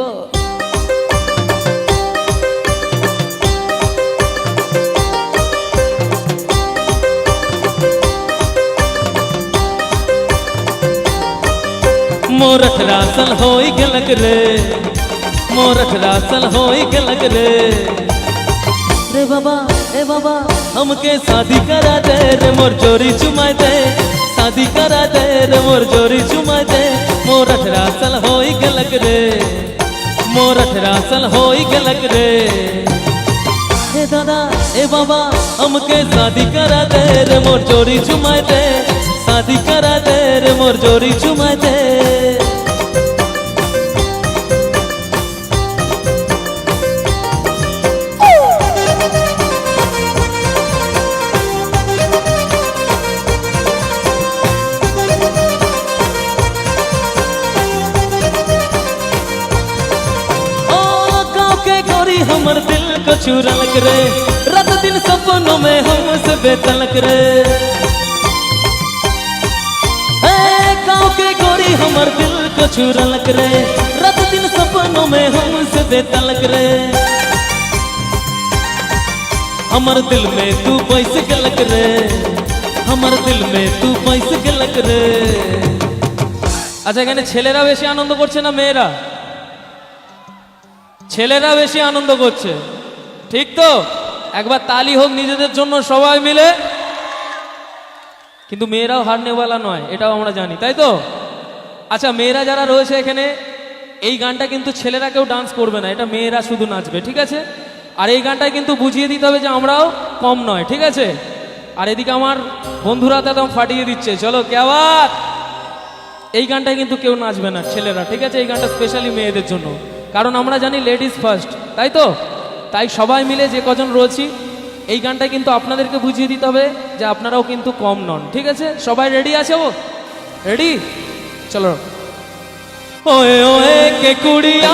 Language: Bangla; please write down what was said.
four. रासल हो गलग रे। मोरठ रासल हो गलग रे। रे बाबा रे बाबा, हमके शादी करा दे रे, मोर चोरी चुमा दे। शादी करा दे रे, मोर चोरी चुमा दे। मोरठ रासल हो गलग रे। মোর আঠরা সাল হই গেলক রে হে দাদা এ বাবা আমকে শাদি করা দে রে মোর জোরি ঝুমাই দে শাদি করা हमर दिल को चुरलक रे रात दिन सपनों में हमसे बेतलक रे ए, गाँव के गोरी हमर दिल को चुरलक रे रात दिन सपनों में हमसे बेतलक रे हमर दिल में तू बैस गलक रे हमर दिल में तू बैस গেলক রে আচ্ছা এখানে ছেলেরা বেশি আনন্দ করছে না মেয়েরা ছেলেরা বেশি আনন্দ করছে। ঠিক তো? একবার তালি হোক নিজেদের জন্য সবাই মিলে। কিন্তু মেয়েরাও হারনেওয়ালা নয়, এটাও আমরা জানি, তাই তো? আচ্ছা মেয়েরা যারা রয়েছে এখানে, এই গানটা কিন্তু ছেলেরা কেউ ডান্স করবে না, এটা মেয়েরা শুধু নাচবে, ঠিক আছে? আর এই গানটায় কিন্তু বুঝিয়ে দিতে হবে যে আমরাও কম নয়, ঠিক আছে? আর এদিকে আমার বন্ধুরা তো একদম ফাটিয়ে দিচ্ছে, চলো কেয়াবার এই গানটায় কিন্তু কেউ নাচবে না ছেলেরা, ঠিক আছে? এই গানটা স্পেশালি মেয়েদের জন্য। কারণ আমরা জানি লেডিস ফার্স্ট তাই তো? তাই সবাই মিলে যে কজন রয়েছি, এই গানটা কিন্তু আপনাদেরকে বুঝিয়ে দিতে হবে যে আপনারাও কিন্তু কম নন, ঠিক আছে? সবাই রেডি আছে ও? রেডি চলো। ওয়ে ওয়ে কে কুড়িয়া